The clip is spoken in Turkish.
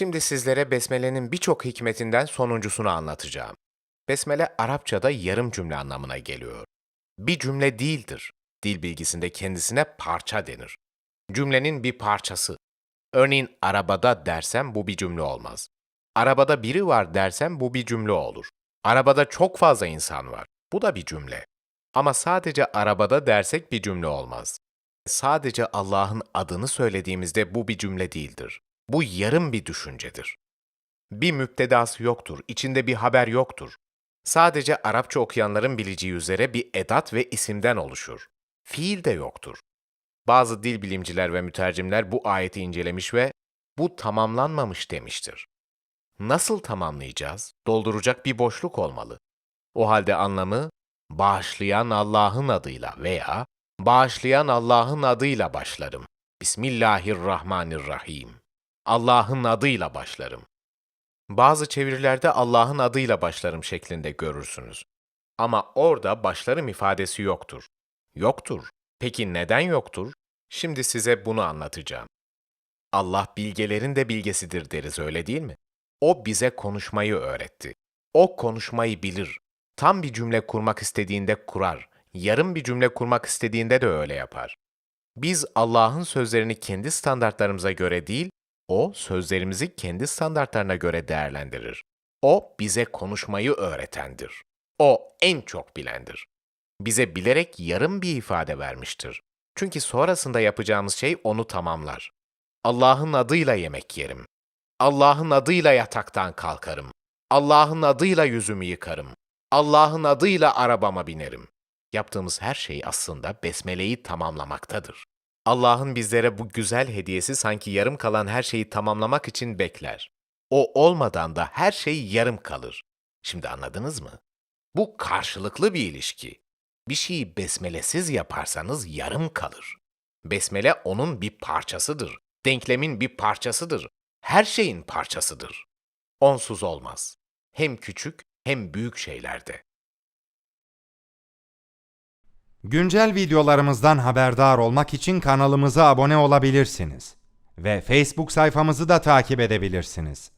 Şimdi sizlere Besmele'nin birçok hikmetinden sonuncusunu anlatacağım. Besmele Arapçada yarım cümle anlamına geliyor. Bir cümle değildir. Dil bilgisinde kendisine parça denir. Cümlenin bir parçası. Örneğin arabada dersem bu bir cümle olmaz. Arabada biri var dersem bu bir cümle olur. Arabada çok fazla insan var. Bu da bir cümle. Ama sadece arabada dersek bir cümle olmaz. Sadece Allah'ın adını söylediğimizde bu bir cümle değildir. Bu yarım bir düşüncedir. Bir müptedası yoktur, içinde bir haber yoktur. Sadece Arapça okuyanların bileceği üzere bir edat ve isimden oluşur. Fiil de yoktur. Bazı dil bilimciler ve mütercimler bu ayeti incelemiş ve bu tamamlanmamış demiştir. Nasıl tamamlayacağız? Dolduracak bir boşluk olmalı. O halde anlamı bağışlayan Allah'ın adıyla veya bağışlayan Allah'ın adıyla başlarım. Bismillahirrahmanirrahim. Allah'ın adıyla başlarım. Bazı çevirilerde Allah'ın adıyla başlarım şeklinde görürsünüz. Ama orada başlarım ifadesi yoktur. Yoktur. Peki neden yoktur? Şimdi size bunu anlatacağım. Allah bilgelerin de bilgesidir deriz öyle değil mi? O bize konuşmayı öğretti. O konuşmayı bilir. Tam bir cümle kurmak istediğinde kurar. Yarım bir cümle kurmak istediğinde de öyle yapar. Biz Allah'ın sözlerini kendi standartlarımıza göre değil, o sözlerimizi kendi standartlarına göre değerlendirir. O bize konuşmayı öğretendir. O en çok bilendir. Bize bilerek yarım bir ifade vermiştir. Çünkü sonrasında yapacağımız şey onu tamamlar. Allah'ın adıyla yemek yerim. Allah'ın adıyla yataktan kalkarım. Allah'ın adıyla yüzümü yıkarım. Allah'ın adıyla arabama binerim. Yaptığımız her şey aslında besmeleyi tamamlamaktadır. Allah'ın bizlere bu güzel hediyesi sanki yarım kalan her şeyi tamamlamak için bekler. O olmadan da her şey yarım kalır. Şimdi anladınız mı? Bu karşılıklı bir ilişki. Bir şeyi besmelesiz yaparsanız yarım kalır. Besmele onun bir parçasıdır. Denklemin bir parçasıdır. Her şeyin parçasıdır. Onsuz olmaz. Hem küçük hem büyük şeylerde. Güncel videolarımızdan haberdar olmak için kanalımıza abone olabilirsiniz ve Facebook sayfamızı da takip edebilirsiniz.